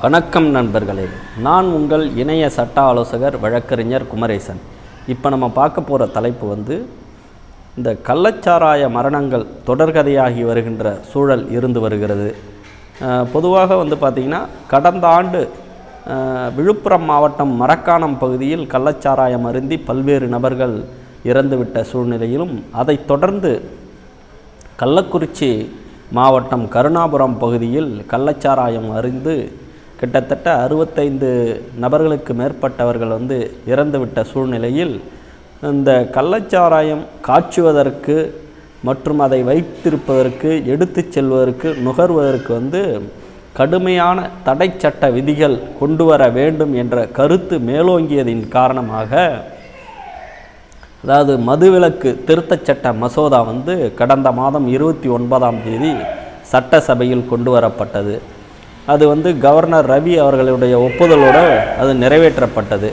வணக்கம் நண்பர்களே. நான் உங்கள் இணைய சட்ட ஆலோசகர் வழக்கறிஞர் குமரேசன். இப்போ நம்ம பார்க்க போகிற தலைப்பு வந்து இந்த கள்ளச்சாராய மரணங்கள் தொடர்கதையாகி வருகின்ற சூழல் இருந்து வருகிறது. பொதுவாக வந்து பார்த்திங்கன்னா கடந்த ஆண்டு விழுப்புரம் மாவட்டம் மரக்காணம் பகுதியில் கள்ளச்சாராயம் அருந்தி பல்வேறு நபர்கள் இறந்துவிட்ட சூழ்நிலையிலும் அதைத் தொடர்ந்து கள்ளக்குறிச்சி மாவட்டம் கருணாபுரம் பகுதியில் கள்ளச்சாராயம் அருந்து கிட்டத்தட்ட அறுபத்தைந்து நபர்களுக்கு மேற்பட்டவர்கள் வந்து இறந்துவிட்ட சூழ்நிலையில் இந்த கள்ளச்சாராயம் காய்ச்சுவதற்கு மற்றும் அதை வைத்திருப்பதற்கு எடுத்துச் செல்வதற்கு நுகர்வதற்கு வந்து கடுமையான தடை சட்ட விதிகள் கொண்டு வர வேண்டும் என்ற கருத்து மேலோங்கியதின் காரணமாக அதாவது மதுவிலக்கு திருத்தச் சட்ட மசோதா வந்து கடந்த மாதம் இருபத்தி ஒன்பதாம் தேதி சட்டசபையில் கொண்டு வரப்பட்டது. அது வந்து கவர்னர் ரவி அவர்களுடைய ஒப்புதலோடு அது நிறைவேற்றப்பட்டது.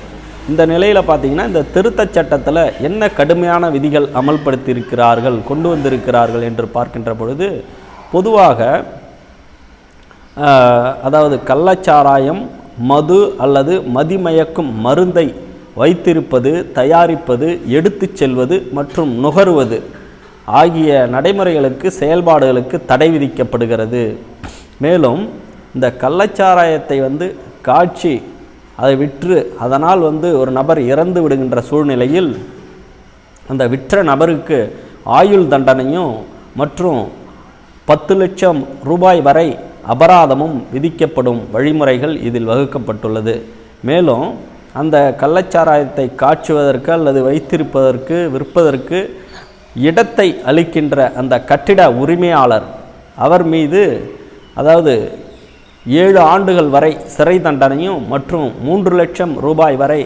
இந்த நிலையில் பார்த்தீங்கன்னா இந்த திருத்தச் சட்டத்தில் என்ன கடுமையான விதிகள் அமல்படுத்தியிருக்கிறார்கள் கொண்டு வந்திருக்கிறார்கள் என்று பார்க்கின்ற பொழுது பொதுவாக அதாவது கள்ளச்சாராயம் மது அல்லது மதிமயக்கும் மருந்தை வைத்திருப்பது தயாரிப்பது எடுத்துச் செல்வது மற்றும் நுகர்வது ஆகிய நடைமுறைகளுக்கு செயல்பாடுகளுக்கு தடை விதிக்கப்படுகிறது. மேலும் இந்த கள்ளச்சாராயத்தை வந்து காட்சி அதை விற்று அதனால் வந்து ஒரு நபர் இறந்து விடுகின்ற சூழ்நிலையில் அந்த விற்ற நபருக்கு ஆயுள் தண்டனையும் மற்றும் பத்து லட்சம் ரூபாய் வரை அபராதமும் விதிக்கப்படும் வழிமுறைகள் இதில் வகுக்கப்பட்டுள்ளது. மேலும் அந்த கள்ளச்சாராயத்தை காட்சுவதற்கு அல்லது வைத்திருப்பதற்கு விற்பதற்கு இடத்தை அளிக்கின்ற அந்த கட்டிட உரிமையாளர் அவர் மீது அதாவது ஏழு ஆண்டுகள் வரை சிறை தண்டனையும் மற்றும் மூன்று லட்சம் ரூபாய் வரை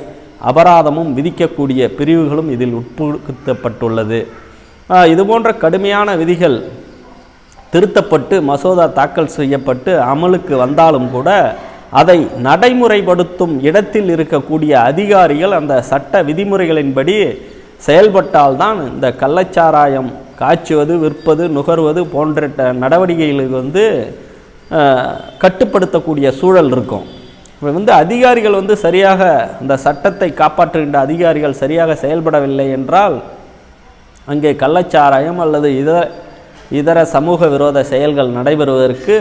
அபராதமும் விதிக்கக்கூடிய பிரிவுகளும் இதில் உட்புகுத்தப்பட்டுள்ளது. இது போன்ற கடுமையான விதிகள் திருத்தப்பட்டு மசோதா தாக்கல் செய்யப்பட்டு அமலுக்கு வந்தாலும் கூட அதை நடைமுறைப்படுத்தும் இடத்தில் இருக்கக்கூடிய அதிகாரிகள் அந்த சட்ட விதிமுறைகளின்படி செயல்பட்டால்தான் இந்த கள்ளச்சாராயம் காய்ச்சுவது விற்பது நுகர்வது போன்ற நடவடிக்கைகளுக்கு வந்து கட்டுப்படுத்தக்கூடிய சூழல் இருக்கும். வந்து அதிகாரிகள் வந்து சரியாக இந்த சட்டத்தை காப்பாற்றுகின்ற அதிகாரிகள் சரியாக செயல்படவில்லை என்றால் அங்கே கள்ளச்சாராயம் அல்லது இதர இதர சமூக விரோத செயல்கள் நடைபெறுவதற்கு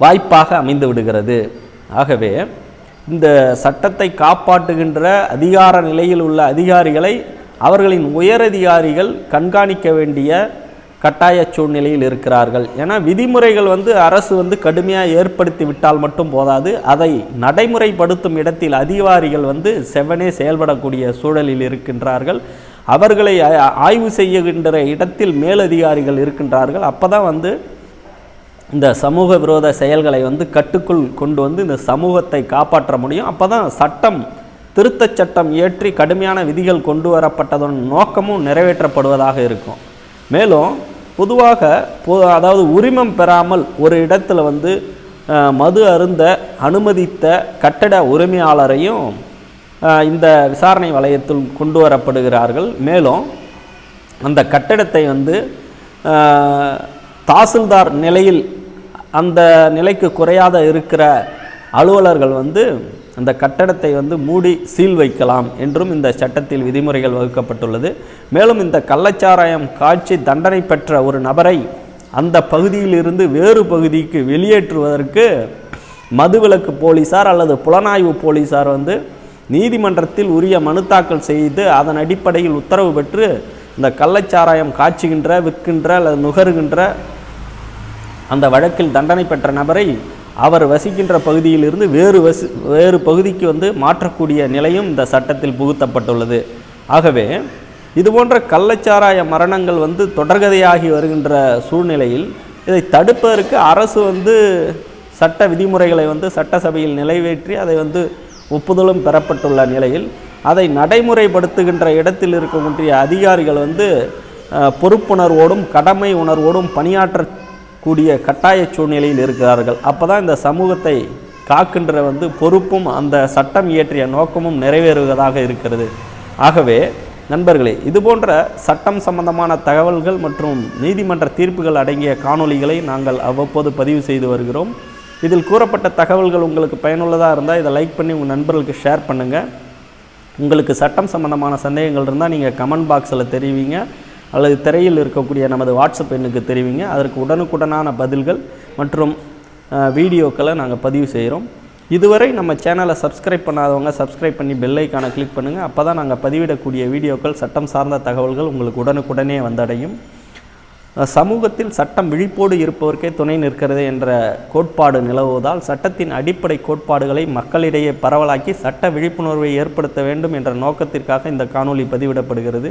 வாய்ப்பாக அமைந்து விடுகிறது. ஆகவே இந்த சட்டத்தை காப்பாற்றுகின்ற அதிகார நிலையில் உள்ள அதிகாரிகளை அவர்களின் உயரதிகாரிகள் கண்காணிக்க வேண்டிய கட்டாய சூழ்நிலையில் இருக்கிறார்கள். ஏன்னா விதிமுறைகள் வந்து அரசு வந்து கடுமையாக ஏற்படுத்தி விட்டால் மட்டும் போதாது. அதை நடைமுறைப்படுத்தும் இடத்தில் அதிகாரிகள் வந்து செவ்வனே செயல்படக்கூடிய சூழலில் இருக்கின்றார்கள். அவர்களை ஆ- ஆய்வு செய்கின்ற இடத்தில் மேலதிகாரிகள் இருக்கின்றார்கள். அப்போ தான் வந்து இந்த சமூக விரோத செயல்களை வந்து கட்டுக்குள் கொண்டு வந்து இந்த சமூகத்தை காப்பாற்ற முடியும். அப்போ தான் சட்டம் திருத்தச் சட்டம் இயற்றி கடுமையான விதிகள் கொண்டு வரப்பட்டதன் நோக்கமும் நிறைவேற்றப்படுவதாக இருக்கும். மேலும் பொதுவாக பொ அதாவது உரிமம் பெறாமல் ஒரு இடத்துல வந்து மது அருந்த அனுமதித்த கட்டட உரிமையாளரையும் இந்த விசாரணை வளையத்தில் கொண்டு வரப்படுகிறார்கள். மேலும் அந்த கட்டடத்தை வந்து தாசில்தார் நிலையில் அந்த நிலைக்கு குறையாத இருக்கிற அலுவலர்கள் வந்து அந்த கட்டடத்தை வந்து மூடி சீல் வைக்கலாம் என்றும் இந்த சட்டத்தில் விதிமுறைகள் வகுக்கப்பட்டுள்ளது. மேலும் இந்த கள்ளச்சாராயம் காட்சி தண்டனை பெற்ற ஒரு நபரை அந்த பகுதியிலிருந்து வேறு பகுதிக்கு வெளியேற்றுவதற்கு மதுவிலக்கு போலீசார் அல்லது புலனாய்வு போலீசார் வந்து நீதிமன்றத்தில் உரிய மனு தாக்கல் செய்து அதன் அடிப்படையில் உத்தரவு பெற்று இந்த கள்ளச்சாராயம் காய்ச்சுகின்ற விற்கின்ற அல்லது நுகருகின்ற அந்த வழக்கில் தண்டனை பெற்ற நபரை அவர் வசிக்கின்ற பகுதியிலிருந்து வேறு வசி வேறு பகுதிக்கு வந்து மாற்றக்கூடிய நிலையும் இந்த சட்டத்தில் புகுத்தப்பட்டுள்ளது. ஆகவே இதுபோன்ற கள்ளச்சாராய மரணங்கள் வந்து தொடர்கதையாகி வருகின்ற சூழ்நிலையில் இதை தடுப்பதற்கு அரசு வந்து சட்ட விதிமுறைகளை வந்து சட்டசபையில் நிறைவேற்றி அதை வந்து ஒப்புதலும் பெறப்பட்டுள்ள நிலையில் அதை நடைமுறைப்படுத்துகின்ற இடத்தில் இருக்கக்கூடிய அதிகாரிகள் வந்து பொறுப்புணர்வோடும் கடமை உணர்வோடும் பணியாற்ற கூடிய கட்டாய சூழ்நிலையில் இருக்கிறார்கள். அப்போ தான் இந்த சமூகத்தை காக்கின்ற வந்து பொறுப்பும் அந்த சட்டம் இயற்றிய நோக்கமும் நிறைவேறுவதாக இருக்கிறது. ஆகவே நண்பர்களே இதுபோன்ற சட்டம் சம்பந்தமான தகவல்கள் மற்றும் நீதிமன்ற தீர்ப்புகள் அடங்கிய காணொளிகளை நாங்கள் அவ்வப்போது பதிவு செய்து வருகிறோம். இதில் கூறப்பட்ட தகவல்கள் உங்களுக்கு பயனுள்ளதாக இருந்தால் இதை லைக் பண்ணி உங்கள் நண்பர்களுக்கு ஷேர் பண்ணுங்கள் உங்களுக்கு சட்டம் சம்பந்தமான சந்தேகங்கள் இருந்தால் நீங்கள் கமெண்ட் பாக்ஸில் தெரிவிங்க. அல்லது திரையில் இருக்கக்கூடிய நமது வாட்ஸ்அப் எண்ணுக்கு தெரிவிங்க. அதற்கு உடனுக்குடனான பதில்கள் மற்றும் வீடியோக்களை நாங்கள் பதிவு செய்கிறோம் இதுவரை நம்ம சேனலை சப்ஸ்கிரைப் பண்ணாதவங்க சப்ஸ்கிரைப் பண்ணி பெல்லைக்கான கிளிக் பண்ணுங்கள் அப்போ தான் நாங்கள் பதிவிடக்கூடிய வீடியோக்கள் சட்டம் சார்ந்த தகவல்கள் உங்களுக்கு உடனுக்குடனே வந்தடையும். சமூகத்தில் சட்டம் விழிப்போடு இருப்பவர்க்கே துணை நிற்கிறது என்ற கோட்பாடு நிலவுவதால் சட்டத்தின் அடிப்படை கோட்பாடுகளை மக்களிடையே பரவலாக்கி சட்ட விழிப்புணர்வை ஏற்படுத்த வேண்டும் என்ற நோக்கத்திற்காக இந்த காணொளி பதிவிடப்படுகிறது.